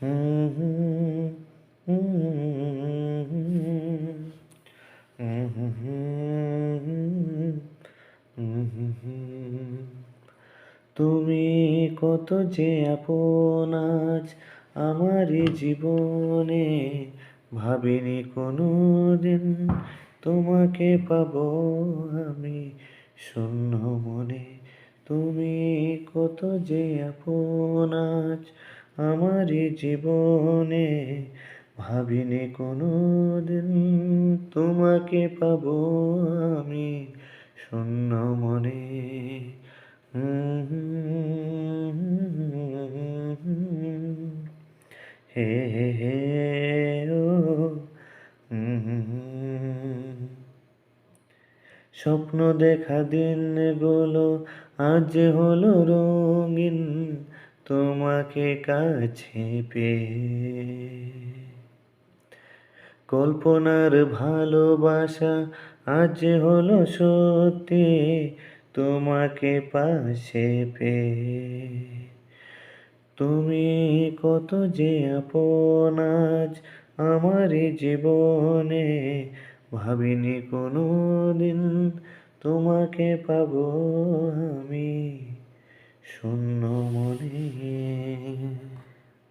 তুমি কত যে আপন আজ আমারই জীবনে, ভাবিনি কোনো দিন তোমাকে পাব আমি শূন্য মনে। তুমি কত যে আপন আজ আমারই জীবনে ভাবিনি কোনো দিন তোমাকে পাব আমি শূন্য মনে। হে হে হে, ও, স্বপ্ন দেখা দিনগুলো আজ হলো রঙিন। তোমাকে কাছে পেয়ে। কল্পনার ভালোবাসা আজ হলো সত্যি, তোমাকে পাশে পেয়ে। তুমি কত যে আপন আজ আমার জীবনে, ভাবিনি কোনো দিন তোমাকে পাবো আমি।